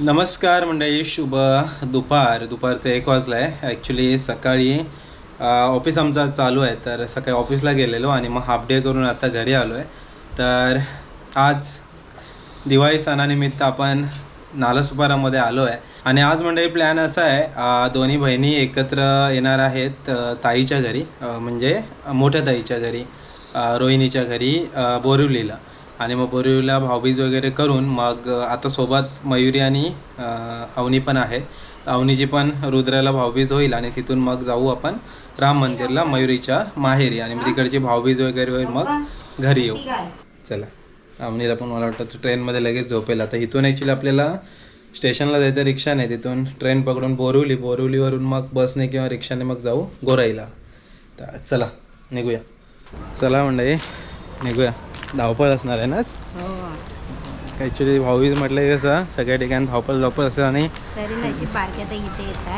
नमस्कार मंडळी शुभ दुपार. दुपारचं एक वाजलं आहे ॲक्च्युली सकाळी ऑफिस आमचा चालू आहे तर सकाळी ऑफिसला गेलेलो आणि मग हाफ डे करून आता घरी आलो आहे तर आज दिवाळी सणानिमित्त आपण नालासुपारामध्ये आलो आहे आणि आज मंडळी प्लॅन असा आहे दोन्ही बहिणी एकत्र येणार आहेत ताईच्या घरी म्हणजे मोठ्या ताईच्या घरी रोहिणीच्या घरी बोरिवलीला. आणि मग बोरिवलीला भाऊबीज वगैरे करून मग आता सोबत मयुरी आणि अवनी पण आहे. अवनीची पण रुद्राला भाऊबीज होईल आणि तिथून मग जाऊ आपण राम मंदिरला मयुरीच्या माहेरी आणि मग तिकडची भाऊबीज वगैरे होईल मग घरी येऊ. चला. अवनीला पण मला वाटतं ट्रेनमध्ये लगेच झोपेल. आता इथून ॲक्च्युली आपल्याला स्टेशनला जायचं रिक्षा नाही. तिथून ट्रेन पकडून बोरिवली बोरिवलीवरून मग बसने किंवा रिक्षाने मग जाऊ गोराईला. तर चला निघूया. चला म्हणजे निघूया. धावपळ असणार आहे ना आज? ॲक्च्युली भाऊबीज म्हटलं की कसं सगळ्या ठिकाणी धावपळ धावपळ असं आणि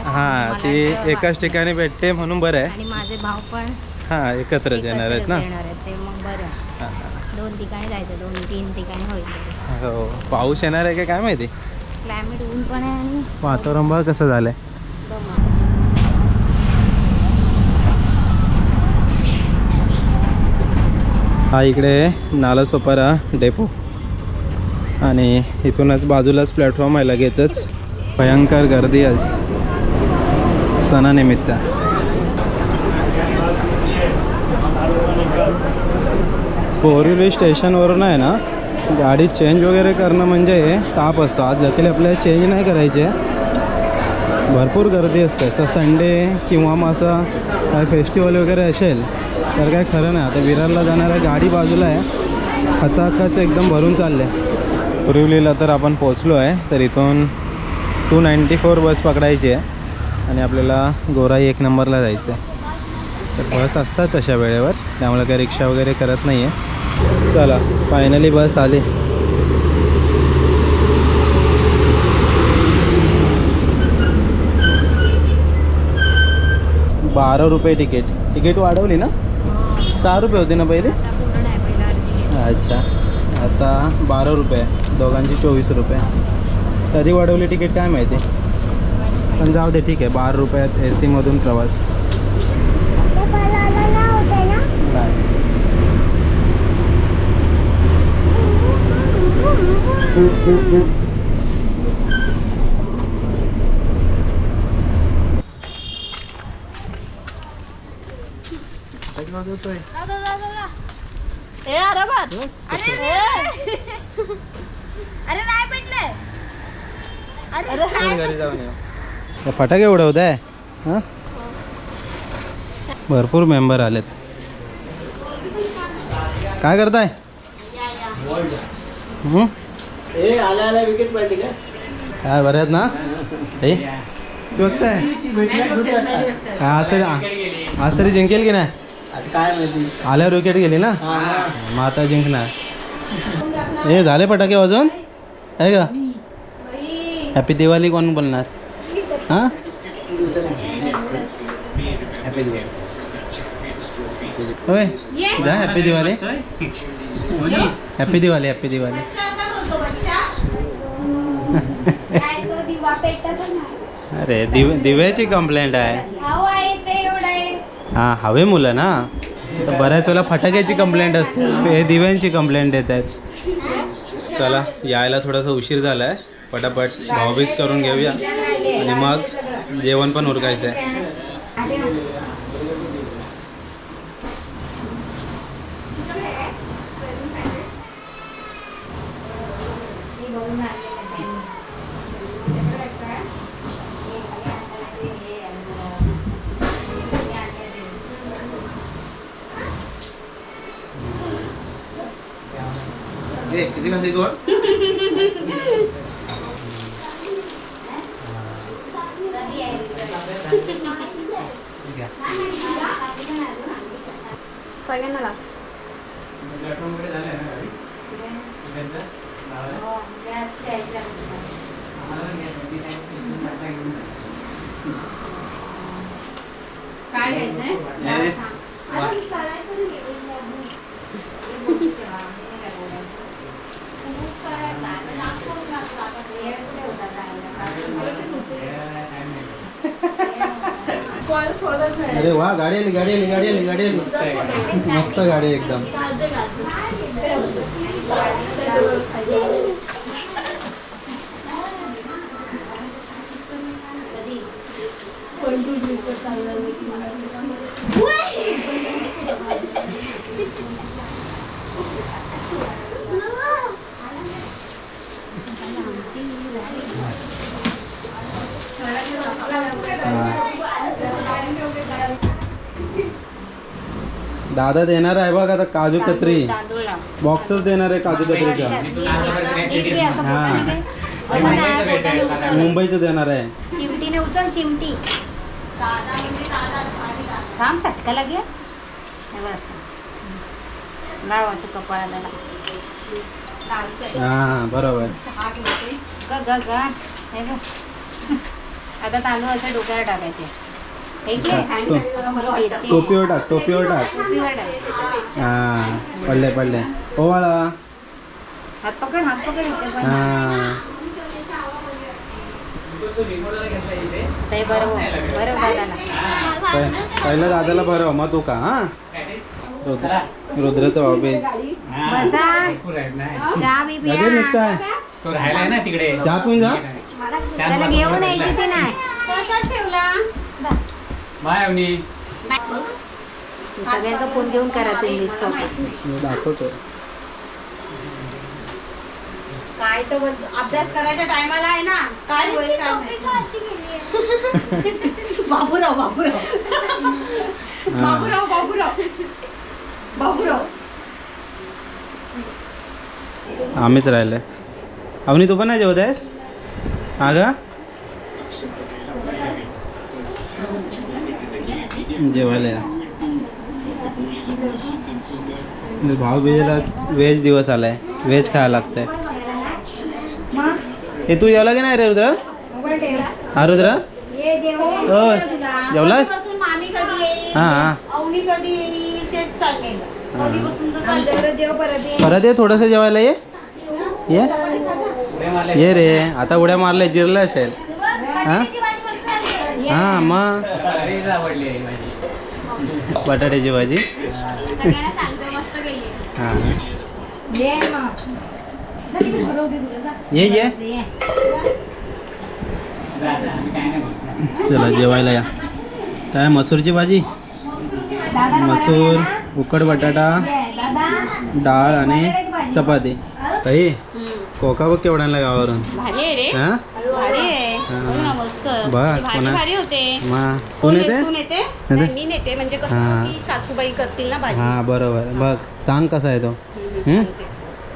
हां ती एकाच ठिकाणी भेटते म्हणून बरं आहे. माझे भाव पण हां एकत्रच येणार आहेत ना? हां, हां. दोन ठिकाणी जायचं दोन तीन ठिकाणी होईल. हो पाऊस येणार आहे का काय माहिती? क्लायमेट ऊन पण आहे आणि वातावरण बघ कसं झालंय. हा इकडे नालासोपारा डेपो. आणि इथूनच बाजूलाच प्लॅटफॉर्म आहे लगेचच. भयंकर गर्दी आज. सणानिमित्त. हो, बोरिवली स्टेशनवरून आहे ना गाडी चेंज वगैरे करणं म्हणजे ताप असतो. आज जकील आपल्याला चेंज नाही करायचे. भरपूर गर्दी असते. असं संडे किंवा मग असं काय फेस्टिवल वगैरे असेल तर काय खरं नाही आता विरारला जाणाऱ्या गाडी बाजूला आहे. खचाखच एकदम भरून चालले पुरिवलीला तर आपण पोचलो आहे तर इथून टू नाईंटी फोर बस पकडायची आहे आणि आपल्याला गोराई एक नंबरला जायचं आहे. तर बस असतात तशा वेळेवर त्यामुळे काही रिक्षा वगैरे करत नाही आहे चला फायनली बस आली. बारा रुपये तिकीट तिकीट वाढवली ना? सहा रुपये होते ना पहिले? अच्छा. आता बारा रुपये दोघांची चोवीस रुपये. कधी वाढवली तिकीट काय माहिती? पण जाऊ दे ठीक आहे. बारा रुपयात ए सीमधून प्रवास. अरे नाही भेटलंय. अरे घरी जाऊन येऊ फटाके उडवत आहे हां? भरपूर मेंबर आलेत. काय करताय? हं? काय बरे आहेत ना? हे बघताय. काय आज तरी आज तरी जिंकेल की नाही? काय माहिती? आल्यावर विकेट गेली ना? मग आता जिंकणार. हे झाले फटाके वाजवून? आहे का? हॅपी दिवाळी कोण बोलणार? हाँ? होय? जा happy Diwali happy Diwali happy Diwali अरे दिव दिव्याची कंप्लेंट आहे. हां हवे मुलं ना? तर बऱ्याच वेळेला फटाक्याची कंप्लेंट असते. हे दिव्यांची कंप्लेंट येत आहेत. चला यायला थोडासा उशीर झाला आहे पटापट भाऊबीज करून घेऊया. आणि मग जेवण पण उरकायचं आहे किती खाली गोड सगळ्यांना लाव. काय घ्यायचंय. अरे वा गाडी आली गाडी आली गाडी आली गाडी आली. मस्त गाडी एकदम. दादा देणार आहे बघ आता काजू कतरी. बॉक्सच देणार आहे काजू कतरीचा. हा. मुंबईचं देणार आहे. चिमटीने उचल चिमटी. थांब चटका लागेल. लाव असं कपाळाला. हा बरोबर. ग ग आता तांदूळ असं डोक्यावर टाकायचे. टाक, टोपीवर टाक टोपीवर टाक. हा पडले पडले. ओवाळा हात पकड हात पकड हा. हो. पहिलं दादाला. बरं मग तू का हा? रुद्र. रुद्राचं ऑफिस लगेच निघताय. तो राहिलाय ना तिकडे. चहा पिऊन जा. घेऊन यायची ती नाही. बाय अवनी. सगळ्यांचा फोन घेऊन करा तुम्ही मी दाखवतो. काय तर बोलतो अभ्यास करायच्या टायमाला आहे ना काय होईल काय माहिती. बाबूराव बाबूराव. बाबूराव बाबूराव. बाबूराव. आम्हीच राहिले. अवनी तू पण नाही जेवत आहेस हा का जेवायला या. भाऊ बिजेला व्हेज दिवस आलाय. व्हेज खायला लागतंय. हे तू जेवला की नाही रे रुद्र? हा रुद्र? हो जेवलास? कधीपासून मामी कधी येईल? हां परत ये. थोडंसं जेवायला ये. ये? ये रे आता उड्या मारल्या जिरलं असेल. हां? हां मग आवडली आहे माझी. बटाट्याची भाजी. सगळ्यांना सांगतो मस्त गेली हां. ये ये. चला जेवायला या. काय मसूरची भाजी? मसूर उकड बटाटा डाळ आणि चपाती. ताई कोका बघ केवढ्याला गावावरून. भारी आहे रे. हां? भारी आहे. हा. हो ना मस्त. बघ, भाजी कोणा- भारी होते. मा तू कोण नेते आहे? तू नेते नेते? नाही, मी नेते. म्हणजे कसं हा. की सासूबाई करतील ना भाजी. हां बरोबर. बघ सांग कसा आहे तो. हं?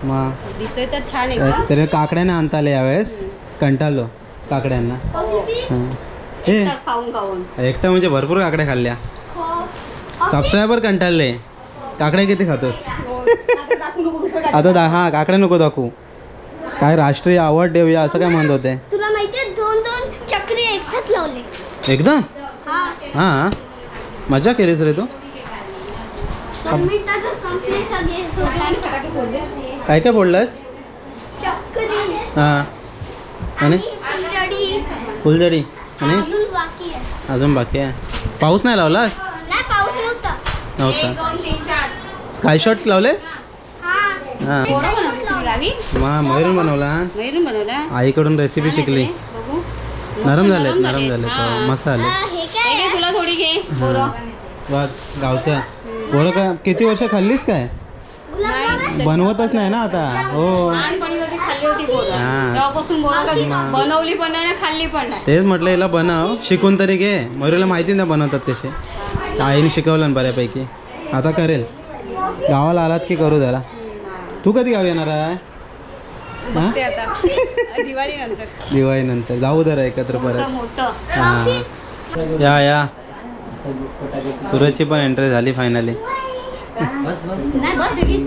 मग दिसतोय तर छान आहे तरी काकड्याने आणता आले यावेळेस. कंटाळलो काकड्यांना. हां. ए. खाऊन खाऊन. एकटा म्हणजे भरपूर काकड्या खाल्ल्या. सबस्क्रायबर कंटाळले. काकड्या किती खातोस? आता दा हां काकड्या नको दाखवू. काय राष्ट्रीय अवॉर्ड देऊया असं काय म्हणत होते? तुला माहितीये दोन दोन चक्री एकसाथ लावले. एकदम हा. हां मजा केलीस रे तू. संपले सगळे काय काय बोललास? चक्री. हां. आणि? फुलझडी. फुलझडी. आणि? अजून बाकी आहे. अजून बाकी आहे. पाऊस नाही लावलास? नाही पाऊस नव्हता. स्काय शॉट लावलेस? हा. हां. मग मयूर बनवला बनवला? आईकडून रेसिपी शिकली. बघू. नरम झालेत नरम झालेत. हा. मस्त आले काय? घे, तुला थोडी घे गावचं. पोरं का किती वर्ष खाल्लीस काय? बनवतच नाही ना आता. हो. हा. बनवली पण नाही खाल्ली पण नाही. तेच म्हटलं हिला बनव. शिकून तरी घे. मयूरला माहिती ना बनवतात कसे आईने शिकवलं ना बऱ्यापैकी. आता करेल. गावाला आलात की करू जरा? तू कधी गाव येणार आहे? हां? ते आता. दिवाळी नंतर दिवाळीनंतर. जाऊ जरा एकत्र परत. मोठं. हां. या या. सूरजची पण एंट्री झाली फायनली नाही बस हे घे.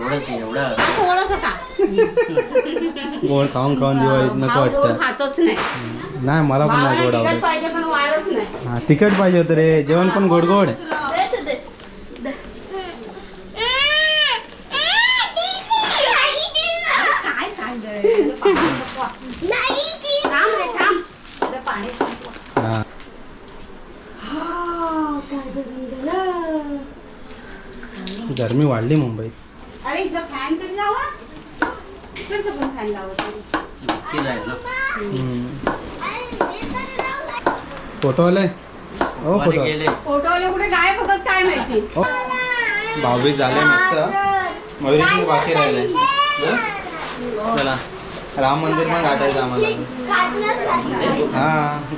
थोडंच नाही एवढं थोडस का गोड खाऊन खाऊन दिवाळीत नको हा वाटतं. खातोच नाही. नाही मला पण नाही गोड आवडत. पाहिजे पण वारच नाही. हा तिखट पाहिजे होतं रे. जेवण पण गोड गोड. हा. गरमी वाढली मुंबईत. तरी लावा. इकडचं पण लावा फोटो आलाय हो फोटो. फोटोवाले कुठे गायब होतात काय माहिती? हो. भाऊबीज झाले मस्त. मयुरी बाकी राहिले. चला. राम मंदिर पण गाठायचं आम्हाला. हा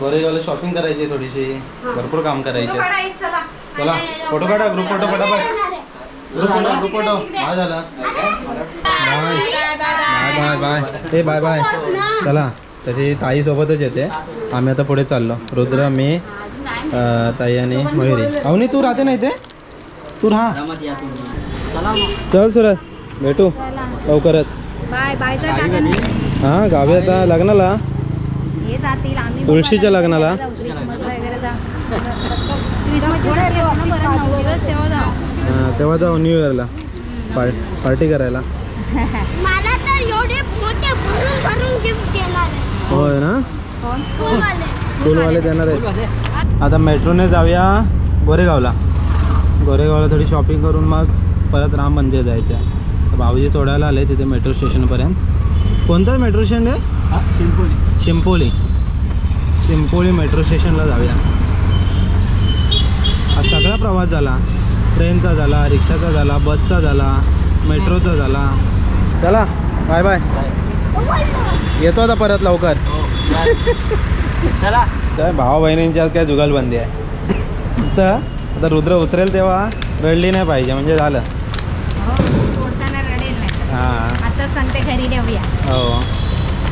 गोरेगावला शॉपिंग करायची थोडीशी. भरपूर काम करायचे. चला. फोटो काढा ग्रुप फोटो पटापट. झालं बाय. बाय बाय बाय ए बाय बाय. चला त्याची ताई सोबतच येते. आम्ही आता पुढे चाललो. रुद्र मी ताई आणि मयुरी अवनी तू राहते नाही ते तू राहा. चल सुरत भेटू. लवकरच. हा गावी आता लग्नाला. हे जातील आम्ही तुळशीच्या लग्नाला. हा, तेव्हा जाऊ न्यू इयरला पार्टी करायला. मला तर एवढे मोठे भरून भरून गिफ्ट देणार आहे. होय ना? स्कूलवाले. स्कूलवाले देणार आहेत. आता मेट्रोने जाऊया गोरेगावला. गोरेगावला थोडी शॉपिंग करून मग परत राम मंदिर जायचं आहे. तर भाऊजी सोडायला आले तिथे मेट्रो स्टेशनपर्यंत कोणतं मेट्रो स्टेशन आहे? शिंपोली. शिंपोली. मेट्रो स्टेशनला जाऊया. हा सगळा प्रवास झाला. ट्रेनचा झाला रिक्षाचा झाला बसचा झाला मेट्रोचा झाला. चला बाय बाय. येतो आता परत लवकर. चला. काय भावा बहिणींची आज काय जुगालबंदी आहे. तर आता रुद्र उतरेल तेव्हा रडली नाही पाहिजे म्हणजे झालं. हो हां. आता सांगते घरी नेऊया. हो.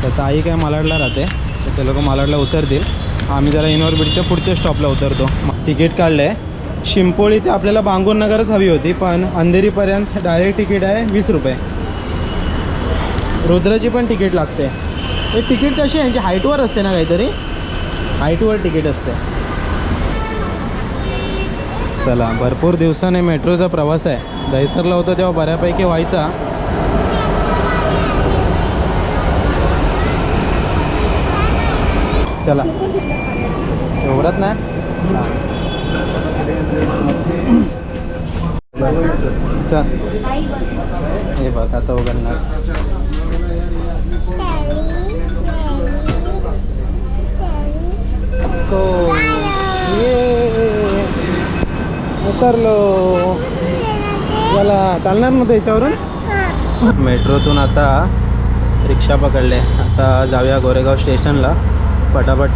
तर ताई काय मालाडला राहते तर ते लोक मालाडला उतरतील. आम्ही जरा इनोर बीडच्या पुढच्या स्टॉपला उतरतो. तिकीट काढलं आहे शिंपोळी ते आपल्याला बांगूर नगरच हवी होती पण अंधेरीपर्यंत डायरेक्ट तिकीट आहे वीस रुपये. रुद्राची पण तिकीट लागते. ते तिकीट कशी आहे यांची हाईटवर असते ना काहीतरी? हाईटवर तिकीट असते. चला भरपूर दिवसाने मेट्रोचा प्रवास आहे. दहिसरला होता तेव्हा बऱ्यापैकी व्हायचा. चला. एवढंच नाही चल. हे बघ आता उघडणार. हो. ये. उतरलो. चला चालणार ना याच्यावरून? मेट्रोतून आता रिक्षा पकडले. आता जाऊया गोरेगाव स्टेशनला. पटापट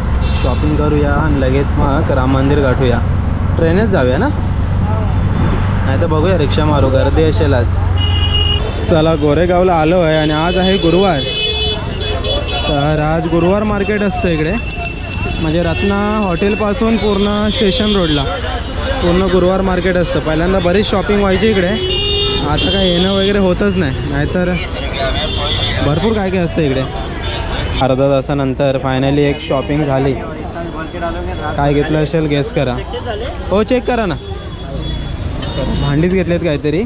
शॉपिंग करूया आणि लगेच मग राम मंदिर गाठूया. ट्रेनच जाऊया ना? नाही तर बघूया रिक्षा मारू गर्दी असेल आज. चला गोरेगावला आलो आहे आणि आज आहे गुरुवार. तर आज गुरुवार मार्केट असतं इकडे. म्हणजे रत्ना हॉटेलपासून पूर्ण स्टेशन रोडला. पूर्ण गुरुवार मार्केट असतं. पहिल्यांदा बरीच शॉपिंग व्हायची इकडे. आता काय येणं वगैरे होतच नाही. नाहीतर भरपूर काय काय असतं इकडे. अर्धा तासानंतर फायनली एक शॉपिंग झाली. काय घेतलं असेल? गेस करा. हो चेक करा ना. भांडीच घेतलेत काहीतरी.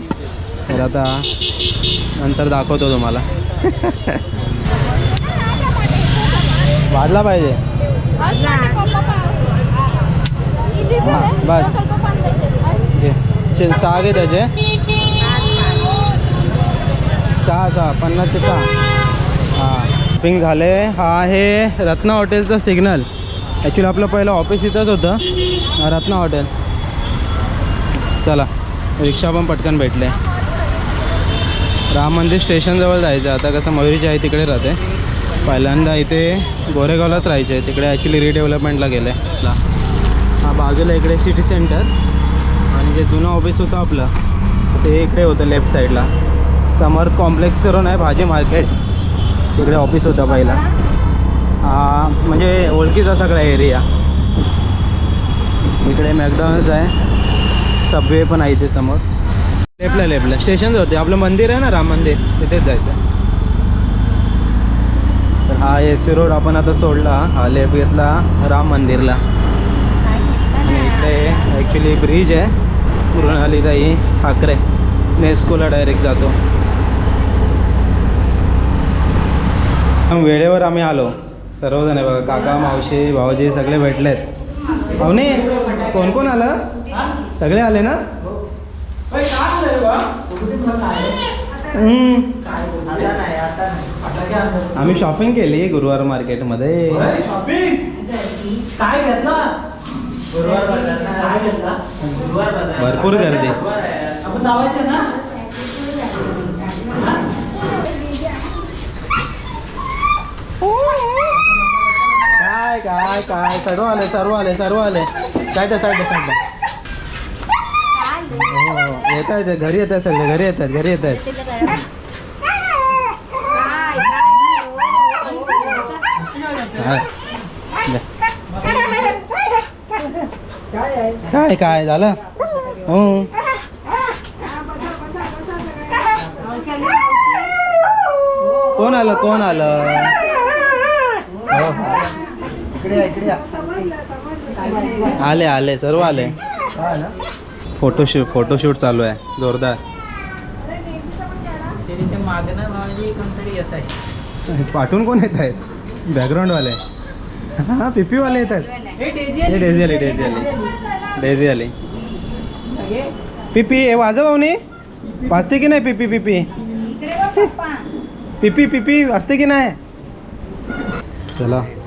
तर आता नंतर दाखवतो तुम्हाला. वाढला पाहिजे. हां बस. चे सहा घे त्याचे. सहा सहा पन्नासचे सहा. हां. शॉपिंग झाले. हा आहे रत्ना हॉटेलचं सिग्नल ॲक्च्युली आपलं पहिलं ऑफिस इथंच होतं. रत्ना हॉटेल चला रिक्षा पण पटकन भेटले. राम मंदिर स्टेशनजवळ जायचं. आता कसं मयुरीची आई तिकडे राहते. पहिल्यांदा इथे गोरेगावलाच राहायचे. तिकडे ॲक्च्युली रिडेव्हलपमेंटला गेले. हा बाजूला इकडे सिटी सेंटर आणि जे जुनं ऑफिस होतं आपलं ते इकडे होतं लेफ्ट साईडला समर्थ कॉम्प्लेक्स करून आहे भाजी मार्केट तिकडे ऑफिस होतं पहिला. म्हणजे ओळखीचा सगळा एरिया इकडे मॅकडॉनल्ड्स आहे. सबवे पण आहे इथे समोर. लेफ्टला लेफ्टला. स्टेशन होते. आपलं मंदिर आहे ना राम मंदिर? तिथेच जायचं. तर हा ए सी रोड आपण आता सोडला. हा लेफ्ट घेतला राम मंदिरला. आणि इकडे ॲक्च्युली ब्रिज आहे. पूर्णालीताई ठाकरे. नेस्कोला डायरेक्ट जातो. वेळेवर आम्ही आलो. सर्वजण आहे बघा काका मावशी भावजी सगळे भेटलेत. अवनी कोण कोण आलं? सगळे आले ना? आम्ही शॉपिंग केली गुरुवार मार्केटमध्ये काय गर्दी. काय काय काय? सर्व आले सर्व आले सर्व आले. साईड साईड साईड हो येत आहेत घरी येत आहेत सगळे घरी येत आहेत घरी येत आहेत. काय काय झालं? हो. कोण आलं कोण आलं? हो. हो. आले आले सर्व आले. फोटोशूट फोटोशूट चालू आहे जोरदार. ते तिथे मागणं भाजी कोणतरी येत आहे. पाठवून कोण येत आहेत? बॅकग्राऊंडवाले हां पिपीवाले येत आहेत. हे डेजी हे डेझी आली डेझी आली. डेझी आली. पिपी हे वाजव अवनी वाजते की नाही पिपी पिपी इकडे बघ पप्पा. पिपी पिपी वाजते की नाही? चला.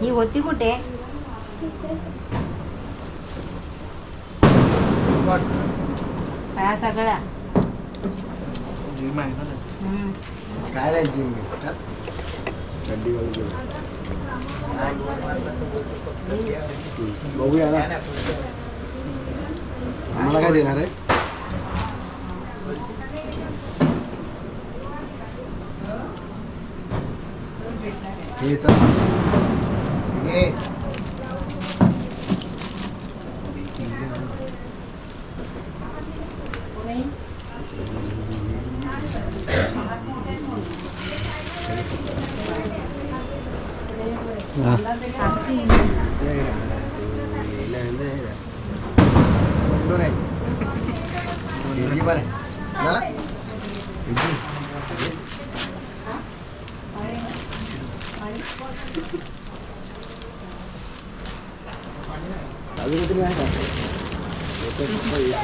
ही होती कुठे? हा सगळ्या. काय नाही जिम थंडी बघूया ना. आम्हाला काय देणार आहे? हे चल हे हां जय राधे जय राधे. कोण आहे हिजी बरं आहे ना हिजी अजून कुठे नाही का येतं फक्त एक.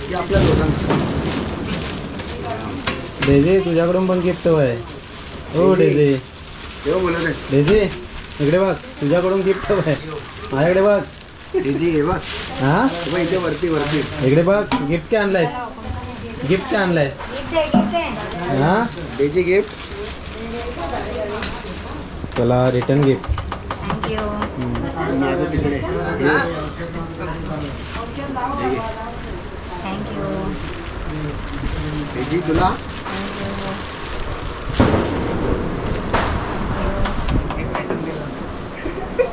हे आपल्या दोघांचं डेझी तुझ्याकडून पण गिफ्ट आहे हो डेझी तेव्हा बोलत आहे डेझी इकडे बघ तुझ्याकडून गिफ्ट आहे माझ्याकडे बघ. हिजी हे बघ. हां? हे बघ इथे वरती वरती. इकडे बघ गिफ्ट काय आणलायस. गिफ्ट काय आणलायस. इथे इथे हां डेजी गिफ्ट चला रिटर्न गिफ्ट थँक्यू माझं तिकडे. हे थँक्यू डेजी तुला पडतंय वाटतं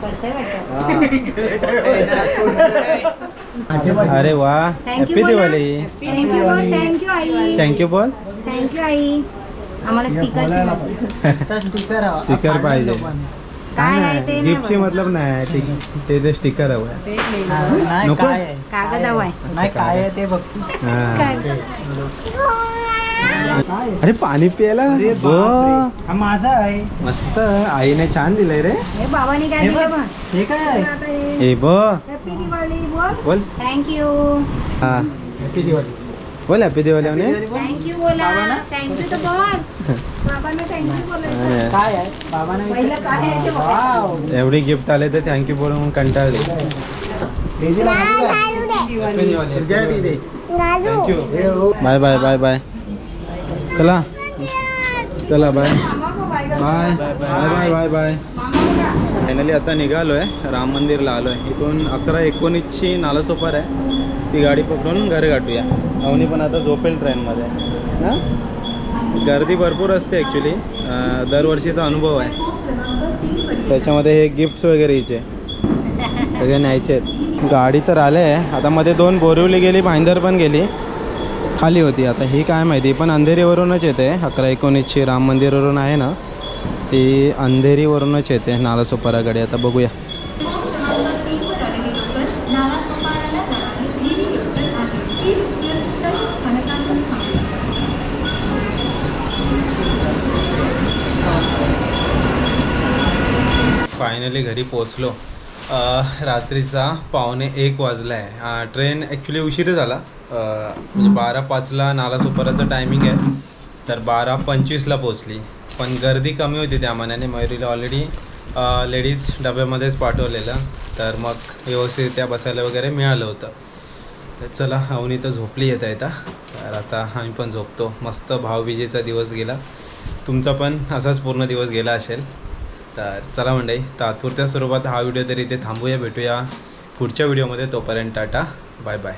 अरे वा. हॅपी बोला. Diwali thank you thank you I. Thank you बोल थँक्यू आई. आम्हाला स्टिकर स्टिकर स्टिकर पाहिजे. काय आहे ते गिफ्टची. मतलब नाही आहे. ते जे स्टिकर हवं आहे. नाही नको? काय आहे? कागद हवाय नाही काय आहे ते बघ. हां. अरे पाणी प्यायला? ब हा माझा आहे. मस्त. आईने छान दिलंय रे. हे बाबांनी काय दिलं हे काय आहे? ए ब हॅपी दिवाळी बोल. बोल. थँक्यू हा. हॅपी दिवाळी बोल हॅपी दिवाळी म्हणे. थँक्यू बोला. थँक्यू तर बोल. काय आहे? बाबांना वाव. एवढी गिफ्ट आले तर थँक्यू बोलून कंटाळले. दे. Happy Diwali they. Thank you. Bye bye bye bye चला. चला bye bye bye bye bye bye finally आता निघालो आहे राम मंदिरला आलो आहे इथून अकरा एकोणीसची नालासोपार आहे. ती गाडी पकडून घर गाठूया. अवनी पण आता झोपेल ट्रेनमध्ये. हां? गर्दी भरपूर असते ॲक्च्युली दरवर्षीचा अनुभव आहे. त्याच्यामध्ये हे गिफ्ट्स वगैरे हिचे सगळे न्यायचे आहेत. गाडी तर आले आहे. आता मध्ये दोन बोरिवली गेली भाईंदर पण गेली. खाली होती. आता ही काय माहिती पण अंधेरीवरूनच येते. अकरा एकोणीसची राम मंदिरवरून आहे ना ती अंधेरीवरूनच येते नालासोपाराकडे आता बघूया. फायनली घरी पोचलो रात्रीचा पावणे एक वाजला आहे ट्रेन ॲक्च्युली उशीर झाला. म्हणजे बारा पाचला नालासोपाराचं टायमिंग आहे. तर बारा पंचवीसला पोचली पण गर्दी कमी होती त्या मानाने. मयुरीला ऑलरेडी लेडीज डब्यामध्येच पाठवलेलं. तर मग व्यवस्थित त्या बसायला वगैरे मिळालं होतं. तर चला अवनी तर झोपली येता येता तर आता आम्ही पण झोपतो. मस्त भावबीजेचा दिवस गेला. तुमचा पण असाच पूर्ण दिवस गेला असेल. तर चला मंडई तात्पुरत्या स्वरूपात हा व्हिडिओ तरी इथे थांबूया भेटूया पुढच्या व्हिडिओमध्ये. तोपर्यंत टाटा. Bye bye.